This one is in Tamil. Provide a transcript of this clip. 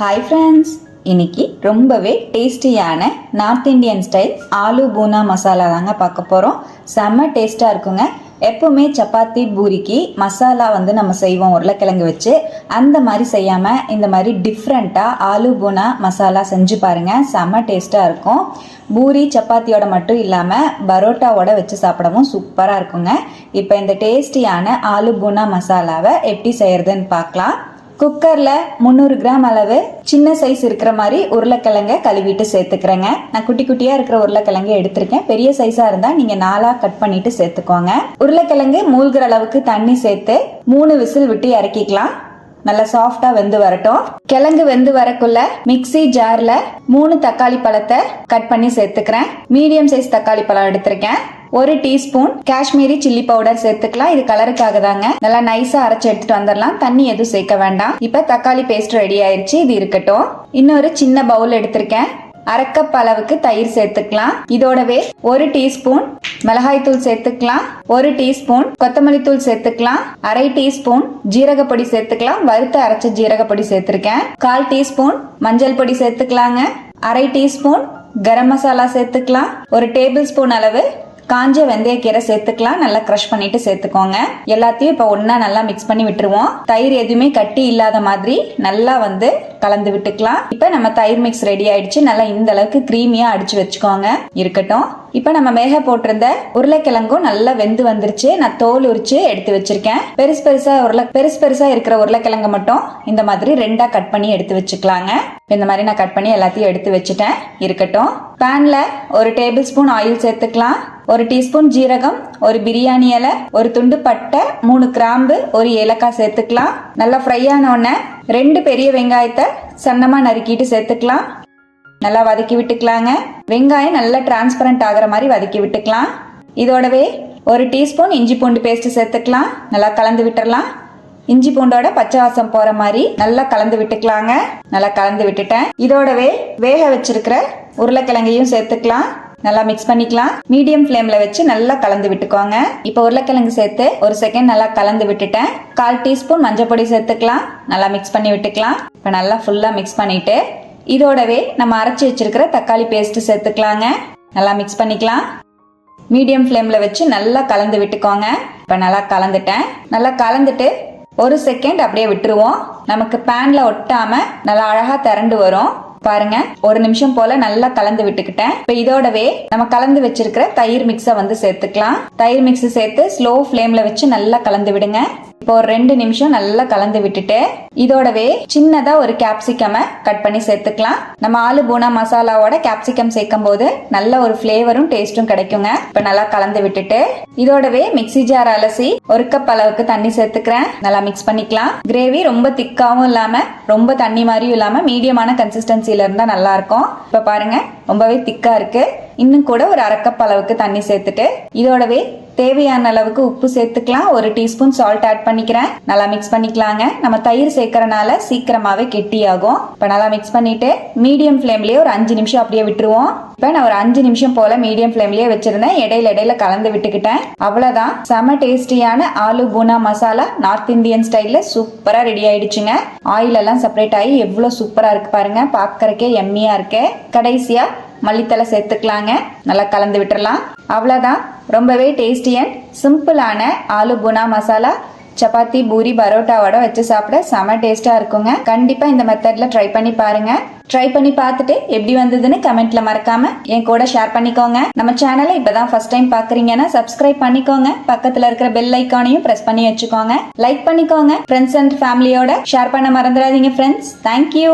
ஹாய் ஃப்ரெண்ட்ஸ் இன்னைக்கு ரொம்பவே டேஸ்டியான north Indian style aloo bhuna masala தாங்க பார்க்க போகிறோம் செம்ம டேஸ்ட்டாக இருக்குங்க. எப்போவுமே சப்பாத்தி பூரிக்கு மசாலா வந்து நம்ம செய்வோம் உருளைக்கிழங்கு வச்சு. அந்த மாதிரி செய்யாமல் இந்த மாதிரி டிஃப்ரெண்ட்டாக ஆலு பூனா மசாலா செஞ்சு பாருங்கள் செம்ம டேஸ்ட்டாக இருக்கும். பூரி சப்பாத்தியோட மட்டும் இல்லாமல் பரோட்டாவோட வச்சு சாப்பிடவும் சூப்பராக இருக்குங்க. இப்போ இந்த டேஸ்டியான ஆலு பூனா மசாலாவை எப்படி செய்கிறதுன்னு பார்க்கலாம். குக்கரில் முந்நூறு கிராம் அளவு சின்ன சைஸ் இருக்கிற மாதிரி உருளைக்கிழங்க கழுவிட்டு சேர்த்துக்கிறேங்க. நான் குட்டி குட்டியாக இருக்கிற உருளைக்கிழங்கு எடுத்திருக்கேன். பெரிய சைஸாக இருந்தால் நீங்கள் நாலாக கட் பண்ணிட்டு சேர்த்துக்கோங்க. உருளைக்கிழங்கு மூழ்கிற அளவுக்கு தண்ணி சேர்த்து மூணு விசில் விட்டு இறக்கிக்கலாம். நல்லா சாஃப்டா வெந்து வரட்டும். கிழங்கு வெந்து வரக்குள்ள மிக்ஸி ஜார்ல மூணு தக்காளி பழத்தை கட் பண்ணி சேர்த்துக்கிறேன். மீடியம் சைஸ் தக்காளி பழம் எடுத்திருக்கேன். ஒரு டீஸ்பூன் காஷ்மீரி சில்லி பவுடர் சேர்த்துக்கலாம். இது கலருக்காக தாங்க. நல்லா நைஸா அரைச்சு எடுத்துட்டு வந்துடலாம். தண்ணி எதுவும் சேர்க்க வேண்டாம். இப்ப தக்காளி பேஸ்ட் ரெடி ஆயிருச்சு. இது இருக்கட்டும். இன்னொரு சின்ன பவுல் எடுத்திருக்கேன். அரைக்கப் அளவுக்கு தயிர் சேர்த்துக்கலாம். இதோடவே ஒரு டீஸ்பூன் மிளகாய் தூள் சேர்த்துக்கலாம். ஒரு டீஸ்பூன் கொத்தமல்லி தூள் சேர்த்துக்கலாம். அரை டீஸ்பூன் ஜீரகப்பொடி சேர்த்துக்கலாம். வறுத்து அரைச்ச ஜீரகப்பொடி சேர்த்திருக்கேன். கால் டீஸ்பூன் மஞ்சள் பொடி சேர்த்துக்கலாங்க. அரை டீஸ்பூன் கரம் மசாலா சேர்த்துக்கலாம். ஒரு டேபிள் ஸ்பூன் அளவு காஞ்ச வெந்தயக்கீரை சேர்த்துக்கலாம். நல்லா க்ரஷ் பண்ணிட்டு சேர்த்துக்கோங்க. எல்லாத்தையும் இப்போ ஒன்றா நல்லா மிக்ஸ் பண்ணி விட்டுருவோம். தயிர் எதுவுமே கட்டி இல்லாத மாதிரி நல்லா வந்து கலந்து விட்டுக்கலாம். இப்போ நம்ம தயிர் மிக்ஸ் ரெடி ஆயிடுச்சு. நல்லா இந்த அளவுக்கு க்ரீமியாக அடிச்சு வச்சுக்கோங்க. இருக்கட்டும். இப்போ நம்ம மேக போட்டிருந்த உருளைக்கிழங்கும் நல்லா வெந்து வந்துருச்சு. நான் தோல் உரிச்சு எடுத்து வச்சிருக்கேன். பெருசு பெருசா உருளை பெருசு பெருசா இருக்கிற உருளைக்கிழங்கு மட்டும் இந்த மாதிரி ரெண்டா கட் பண்ணி எடுத்து வச்சுக்கலாங்க. இந்த மாதிரி நான் கட் பண்ணி எல்லாத்தையும் எடுத்து வச்சுட்டேன். இருக்கட்டும். பேன்ல ஒரு டேபிள் ஸ்பூன் ஆயில் சேர்த்துக்கலாம். ஒரு டீஸ்பூன் ஜீரகம் ஒரு பிரியாணி இலை ஒரு துண்டு பட்டை மூணு கிராம்பு ஒரு ஏலக்காய் சேர்த்துக்கலாம். நல்லா ஃப்ரை ஆனோடனே ரெண்டு பெரிய வெங்காயத்தை சன்னமா நறுக்கிட்டு சேர்த்துக்கலாம். நல்லா வதக்கி விட்டுக்கலாங்க. வெங்காயம் நல்லா டிரான்ஸ்பரண்ட் ஆகிற மாதிரி வதக்கி விட்டுக்கலாம். இதோடவே ஒரு டீஸ்பூன் இஞ்சி பூண்டு பேஸ்ட் சேர்த்துக்கலாம். நல்லா கலந்து விட்டுறலாம். இஞ்சி பூண்டோட பச்சை வாசம் போற மாதிரி நல்லா கலந்து விட்டுக்கலாங்க. நல்லா கலந்து விட்டுட்டேன். இதோடவே வேக வச்சிருக்கிற உருளைக்கிழங்கையும் சேர்த்துக்கலாம். நல்லா மிக்ஸ் பண்ணிக்கலாம். மீடியம் ஃப்ளேம்ல வச்சு நல்லா கலந்து விட்டுக்கோங்க. இப்போ உருளைக்கிழங்கு சேர்த்து ஒரு செகண்ட் நல்லா கலந்து விட்டுட்டேன். கால் டீஸ்பூன் மஞ்சள் பொடி சேர்த்துக்கலாம். நல்லா மிக்ஸ் பண்ணி விட்டுக்கலாம். இப்போ நல்லா ஃபுல்லா மிக்ஸ் பண்ணிட்டு இதோடவே நம்ம அரைச்சி வச்சிருக்கிற தக்காளி பேஸ்ட் சேர்த்துக்கலாங்க. நல்லா மிக்ஸ் பண்ணிக்கலாம். மீடியம் ஃப்ளேமில் வச்சு நல்லா கலந்து விட்டுக்கோங்க. இப்போ நல்லா கலந்துட்டேன். நல்லா கலந்துட்டு ஒரு செகண்ட் அப்படியே விட்டுருவோம். நமக்கு பேனில் ஒட்டாம நல்லா அழகாக திரண்டு வரும். பாருங்க ஒரு நிமிஷம் போல நல்லா கலந்து விட்டுக்கிட்டேன். இப்போ இதோடவே நம்ம கலந்து வச்சிருக்கிற தயிர் மிக்ஸை வந்து சேர்த்துக்கலாம். தயிர் மிக்ஸ் சேர்த்து ஸ்லோ ஃப்ளேம்ல வச்சு நல்லா கலந்து விடுங்க. இப்போ ஒரு ரெண்டு நிமிஷம் நல்லா கலந்து விட்டுட்டு இதோடவே சின்னதா ஒரு கேப்சிகம கட் பண்ணி சேர்த்துக்கலாம். நம்ம ஆலு பூனா மசாலாவோட கேப்சிகம் சேர்க்கும் போது நல்ல ஒரு ஃப்ளேவரும் டேஸ்டும் கிடைக்குங்க. இப்போ நல்லா கலந்து விட்டுட்டு இதோடவே மிக்ஸி ஜார் அலசி ஒரு கப் அளவுக்கு தண்ணி சேர்த்துக்கிறேன். நல்லா மிக்ஸ் பண்ணிக்கலாம். கிரேவி ரொம்ப திக்காவும் இல்லாம ரொம்ப தண்ணி மாதிரியும் இல்லாம மீடியமான கன்சிஸ்டன்சில இருந்தா நல்லா இருக்கும் இப்ப பாருங்க ரொம்பவே திக்கா இருக்கு. இன்னும் கூட ஒரு அரைக்கப் அளவுக்கு தண்ணி சேர்த்துட்டு இதோடவே தேவையான அளவுக்கு உப்பு சேர்த்துக்கலாம். ஒரு டீஸ்பூன் சால்ட் ஆட் பண்ணிக்கிறேன். நல்லா மிக்ஸ் பண்ணிக்கலாங்க. நம்ம தயிர் சேர்க்கறனால சீக்கிரமாவே கெட்டியாகும். இப்போ நல்லா மிக்ஸ் பண்ணிட்டு மீடியம் ஃப்ளேம்லயே ஒரு அஞ்சு நிமிஷம் அப்படியே விட்டுருவோம். இப்போ நான் ஒரு அஞ்சு நிமிஷம் போல மீடியம் ஃப்ளேம்லயே வச்சிருந்தேன். இடையில இடையில கலந்து விட்டுக்கிட்டேன். அவ்வளவுதான். செம டேஸ்டியான ஆலு பூனா மசாலா நார்த் இந்தியன் ஸ்டைல்ல சூப்பரா ரெடி ஆயிடுச்சுங்க. ஆயில் எல்லாம் செப்பரேட் ஆகி எவ்வளவு சூப்பரா இருக்கு பாருங்க. பாக்கறக்கே எம்மியா இருக்கு. கடைசியா மல்லித்தலை சேர்த்துக்கலாங்க. நல்லா கலந்து விட்டுறலாம். அவ்வளோதான். ரொம்பவே டேஸ்டி அண்ட் சிம்பிளான ஆலு புனா மசாலா சப்பாத்தி பூரி பரோட்டாவோட வச்சு சாப்பிட செம டேஸ்ட்டாக இருக்குங்க. கண்டிப்பாக இந்த மெத்தடில் ட்ரை பண்ணி பாருங்க. ட்ரை பண்ணி பார்த்துட்டு எப்படி வந்ததுன்னு கமெண்ட்ல மறக்காம என் கூட ஷேர் பண்ணிக்கோங்க. நம்ம சேனலை இப்பதான் ஃபர்ஸ்ட் டைம் பாக்குறீங்கன்னா சப்ஸ்கிரைப் பண்ணிக்கோங்க. பக்கத்துல இருக்கிற பெல் ஐக்கானையும் பிரஸ் பண்ணி வச்சுக்கோங்க. லைக் பண்ணிக்கோங்க. ஃப்ரெண்ட்ஸ் அண்ட் ஃபேமிலியோட ஷேர் பண்ண மறந்துடாதீங்க ஃப்ரெண்ட்ஸ் தேங்க்யூ